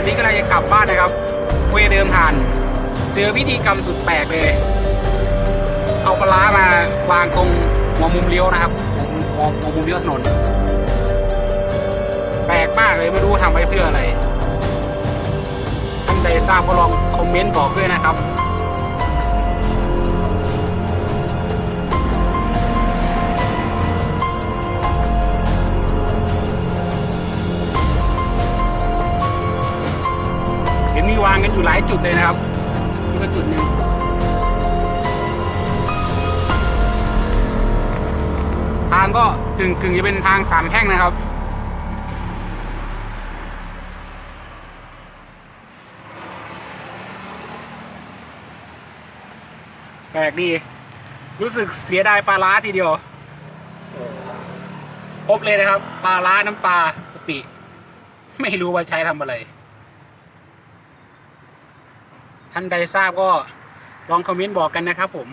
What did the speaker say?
ันนี้ก็เลยจะกลับบ้านนะครับเวเดิมผ่าน เจอพิธีกรรมสุดแปลกเลย เอาปลาร้ามาวางตรงหัวมุมเลี้ยวนะครับหัวหัวมุมเลี้ยวถนน แปลกมากเลยไม่รู้ทำไปเพื่ออะไรท่านใดทราบก็ลองคอมเมนต์บอกด้วยนะครับ วางกันอยู่หลายจุดเลยนะครับนี่ก็จุดหนึ่งทางก็กึ่งกึ่งจะเป็นทางสามแพ่งนะครับ แปลกดี รู้สึกเสียดายปลาล้าทีเดียวครบเลยนะครับ ปลาล้าน้ำปลากะปิ ไม่รู้ว่าใช้ทำอะไร ท่านใดทราบก็ลองคอมเมนต์บอกกันนะครับผม